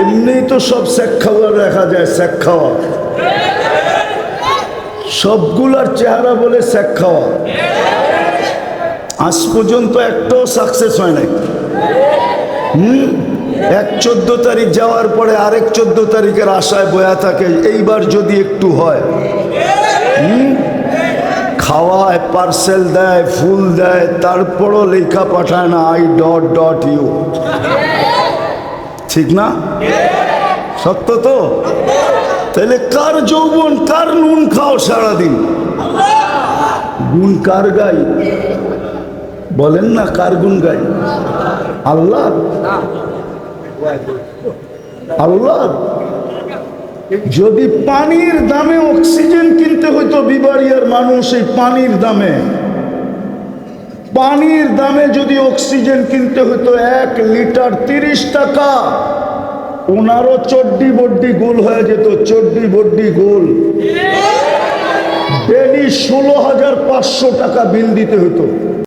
এমনি তো সব শেখ খাওয়া দেখা যায়, শেখ খাওয়া। সবগুলার চেহারা বলে শেখ খাওয়া। আজ পর্যন্ত একটাও সাকসেস হয় নাই। হুম? এক চোদ্দ তারিখ যাওয়ার পরে আরেক চোদ্দ তারিখের আশায় বয়া থাকে, এইবার যদি একটু হয়। হুম? খাওয়ায় পার্সেল দেয়, ফুল দেয়, তারপরও লেখা পাঠায় না আই ডট ডট ইউ ঠিক না? সত্য তো? তাহলে কার যৌবন, কার নুন খাও সারাদিন? গুণ কার গাই? বলেন না কার গুণ গাই? আল্লাহ? আল্লাহ? যদি পানির দামে অক্সিজেন কিনতে হইতো বিবাড়িয়ার মানুষ, এই পানির দামে। পানির দামে যদি অক্সিজেন কিনতে হতো এক লিটার তিরিশ টাকা, ওনারও চড্ডি বড্ডি গোল হয়ে যেত, চড্ডি বড্ডি গোল। ডেলি ষোলো হাজার পাঁচশো টাকা বিল দিতে হতো।